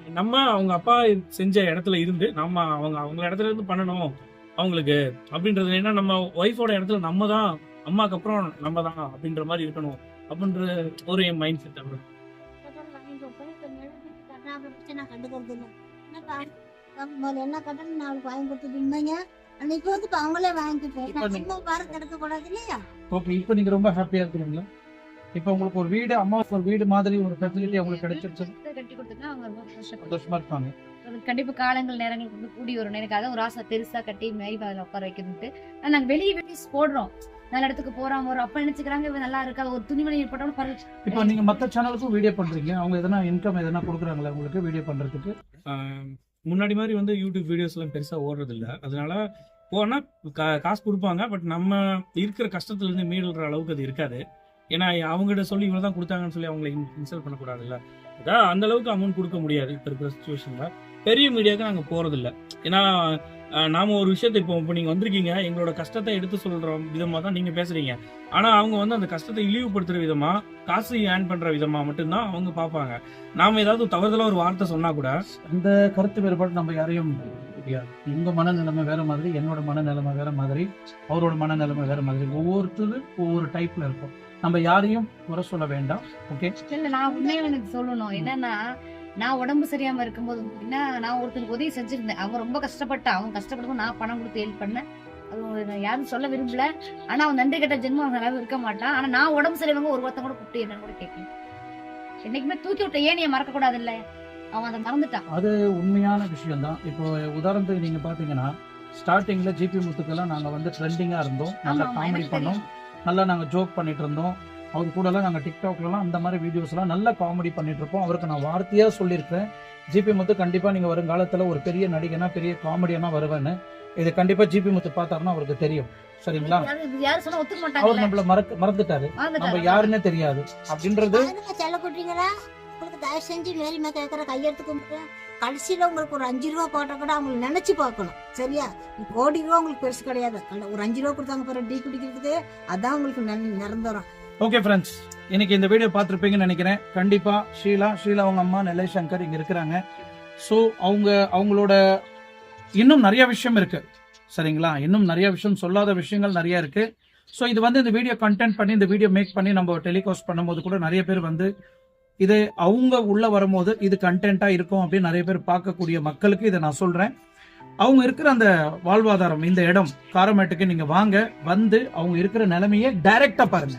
நம்ம அவங்க அப்பா செஞ்ச இடத்துல இருந்து நம்ம அவங்க அவங்க இடத்துல இருந்து பண்ணணும். அவங்களுக்கு அப்படின்றது ஏன்னா நம்ம ஒய்ஃபோட இடத்துல நம்ம தான் அம்மாக்கு அப்புறம் நம்ம தான் அப்படின்ற மாதிரி இருக்கணும் அப்படின்ற ஒரு என் மைண்ட் செட் அப்படி என்ன கட்டணம் நான் வாங்கி கொடுத்துட்டு இருந்தீங்க? அன்னைக்கு வந்து இப்ப அவங்களே வாங்கிட்டு சும்மா பாரு கிடக்க கூடாது இல்லையா? ஓகே இப்போ நீங்க ரொம்ப ஹாப்பியா இருக்கிறீங்களா? இப்போ உங்களுக்கு ஒரு வீடு அம்மாவுக்கு ஒரு வீடு மாதிரி ஒரு ஃபெசிலிட்டி உங்களுக்கு கிடைச்சிருச்சு கட்டி கொடுத்துட்டா அவங்க. சந்தோஷமா இருப்பாங்க. அது கண்டிப்பா காலங்கள் நேரங்கள் வந்து கூடி வரும். எனக்கு அதான் ஒரு ஆசை பெருசா கட்டி மேரி அதில் உட்கார வைக்கணும்ட்டு. ஆனா நாங்க வெளியே வீடியோஸ் போடுறோம். நல்ல இடத்துக்கு போறோம் ஒரு அப்ப நினைச்சுக்கிறாங்க இவன் நல்லா இருக்கா? ஒரு துணிமணி போட்டோம்னு பரவாயில்ல. இப்போ நீங்க மத்த சேனலுக்கும் வீடியோ பண்றீங்க. அவங்க எதனா இன்கம் எதனா கொடுக்குறாங்களா உங்களுக்கு வீடியோ பண்றதுக்கு? முன்னாடி மாதிரி வந்து யூடியூப் வீடியோஸ் எல்லாம் பெருசா ஓடுறது இல்ல அதனால போனா கா- காசு கொடுப்பாங்க. பட் நம்ம இருக்கிற கஷ்டத்துல இருந்து மீள்ற அளவுக்கு அது இருக்காது. ஏன்னா அவங்ககிட்ட சொல்லி இவ்வளவு தான் கொடுத்தாங்கன்னு சொல்லி அவங்களை இன்சல்ட் பண்ணக்கூடாதுல்ல. அதான் அந்த அளவுக்கு அமௌண்ட் கொடுக்க முடியாது. இப்ப இருக்கிற சுச்சுவேஷன்ல பெரிய மீடியாவுக்கு நாங்க போறது இல்ல ஏன்னா நாம ஒரு விஷயத்தை இப்போ இப்போ நீங்க வந்திருக்கீங்க எங்களோட கஷ்டத்தை எடுத்து சொல்ற விதமா தான் நீங்க பேசுறீங்க. ஆனா அவங்க வந்து அந்த கஷ்டத்தை இழிவுபடுத்துற விதமா காசு ஏர்ன் பண்ற விதமா மட்டும்தான் அவங்க பார்ப்பாங்க. நாம ஏதாவது தவறுதலா ஒரு வார்த்தை சொன்னா கூட அந்த கருத்து வேறுபாடு நம்ம யாரையும் முடியாது. உங்க மனநிலைமை வேற மாதிரி என்னோட மனநிலைமை வேற மாதிரி அவரோட மனநிலைமை வேற மாதிரி ஒவ்வொருத்தரும் ஒவ்வொரு டைப்ல இருக்கும் நம்ம யாரையும் குறை சொல்ல வேண்டாம் ஓகே இல்ல நான் உண்மையில எனக்கு சொல்லணும். என்னன்னா நான் உடம்பு சரியாம இருக்கும்போது என்ன நான் ஒருத்தருக்கு உதவி செஞ்சிருந்தேன். அவங்க ரொம்ப கஷ்டப்பட்டா அவங்க கஷ்டப்படும் நான் பணம் கொடுத்து ஹெல்ப் பண்ணேன். அது யாரும் சொல்ல விரும்பல. ஆனா அவன் நன்றி கெட்ட ஜென்மம் அவங்க அளவு இருக்க மாட்டான். ஆனா நான் உடம்பு சரியாமங்க ஒரு ஒருத்தன் கூட கூப்பிட்டு என்னன்னு கூட கேட்கணும் என்னைக்குமே தூக்கி விட்ட ஏனிய மறக்க கூடாது இல்ல? அவன் அதை மறந்துட்டான். அது உண்மையான விஷயம் தான் இப்போ உதாரணத்துக்கு நீங்க பாத்தீங்கன்னா ஸ்டார்டிங்ல ஜிபி முத்துக்கெல்லாம் நாங்க வந்து ட்ரெண்டிங்கா இருந்தோம். நல்லா காமெடி பண்ணோம். நல்லா நாங்க ஜோக் பண்ணிட்டு இருந்தோம். அவர் கூட எல்லாம் நாங்க டிக்டாக்லலாம் அந்த மாதிரி வீடியோஸ் எல்லாம் நல்லா காமெடி பண்ணிட்டு இருப்போம் அவருக்கு நான் வார்த்தையா சொல்லியிருக்கேன் ஜிபி முத்து கண்டிப்பா நீங்க வருங்காலத்துல ஒரு பெரிய நடிகனா பெரிய காமெடியனா வருவேன்னு. இது கண்டிப்பா ஜிபி முத்து பார்த்தாருன்னா அவருக்கு தெரியும். சரிங்களா? அவர் நம்மள மறக்க மறந்துட்டாரு. நம்ம. யாருன்னே தெரியாது. அப்படின்றது தயவு செஞ்சு மேரிமா கேட்குற கையெடுத்து கும்பிட்டு கடைசியில் உங்களுக்கு ஒரு அஞ்சு ரூபா போட்டால் கூட அவங்களுக்கு நினச்சி பார்க்கணும். சரியா? கோடி ரூபா உங்களுக்கு பெருசு கிடையாது. ஒரு அஞ்சு ரூபா கொடுத்தாங்க பாரு டீ குடிக்கிறதுக்கு. அதான் உங்களுக்கு நிரந்தரம். ஓகே ஃப்ரெண்ட்ஸ் இன்னைக்கு இந்த வீடியோ பார்த்துருப்பீங்கன்னு நினைக்கிறேன். கண்டிப்பாக ஷீலா ஷீலா அவங்க அம்மா நெல்லை சங்கர் இங்கே இருக்கிறாங்க. ஸோ அவங்க அவங்களோட இன்னும் நிறைய விஷயம் இருக்கு. சரிங்களா? இன்னும் நிறைய விஷயம் சொல்லாத விஷயங்கள் நிறைய இருக்கு. ஸோ இது வந்து இந்த வீடியோ கண்டென்ட் பண்ணி இந்த வீடியோ மேக் பண்ணி நம்ம டெலிகாஸ்ட் பண்ணும்போது கூட நிறைய பேர் வந்து இது அவங்க உள்ள வரும்போது இது கண்டென்ட்டா இருக்கும் அப்படின்னு நிறைய பேர் பார்க்கக்கூடிய மக்களுக்கு இதை நான் சொல்றேன். அவங்க இருக்கிற அந்த வாழ்வாதாரம் இந்த இடம் காரமேட்டுக்கு நீங்க வாங்க வந்து அவங்க இருக்கிற நிலைமையை டைரக்டா பாருங்க.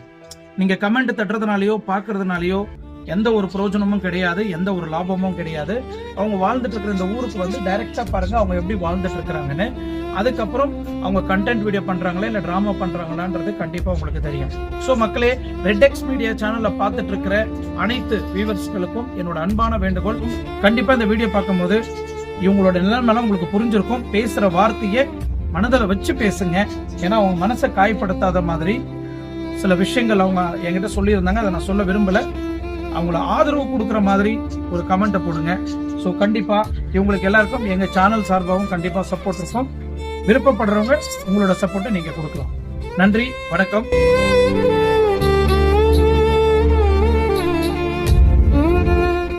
நீங்க கமெண்ட் தட்டுறதுனாலயோ பாக்குறதுனாலயோ எந்த ஒரு பிரயோஜனமும் கிடையாது எந்த ஒரு லாபமும் கிடையாது. அவங்க வாழ்ந்துட்டு இருக்கிற இந்த ஊருக்கு வந்து டைரக்டா பாருங்க அவங்க எப்படி வாழ்ந்துட்டு இருக்கிறாங்கன்னு. அதுக்கப்புறம் அவங்க கண்டென்ட் வீடியோ பண்றாங்களா இல்ல டிராமா பண்றாங்களான்றது கண்டிப்பா உங்களுக்கு தெரியும். ஸோ மக்களே ரெட் எக்ஸ் மீடியா சேனல்ல பார்த்துட்டு இருக்கிற அனைத்து வியூவர்ஸ்களுக்கும் என்னோட அன்பான வேண்டுகோள். கண்டிப்பா இந்த வீடியோ பார்க்கும்போது இவங்களோட நிலைமைலாம் உங்களுக்கு புரிஞ்சிருக்கும். பேசுற வார்த்தையை மனதில் வச்சு பேசுங்க. ஏன்னா அவங்க மனசை காயப்படுத்தாத மாதிரி சில விஷயங்கள் அவங்க என்கிட்ட சொல்லியிருந்தாங்க. அதை நான் சொல்ல விரும்பல. அவங்கள ஆதரவு கொடுக்குற மாதிரி ஒரு கமெண்ட்டை போடுங்க. ஸோ கண்டிப்பா இவங்களுக்கு எல்லாருக்கும் எங்க சேனல் சார்பாகவும் கண்டிப்பா சப்போர்ட் இருக்கும். விருப்பப்படுறவங்க உங்களோட சப்போர்ட்டை நீங்க கொடுக்கலாம். நன்றி வணக்கம்.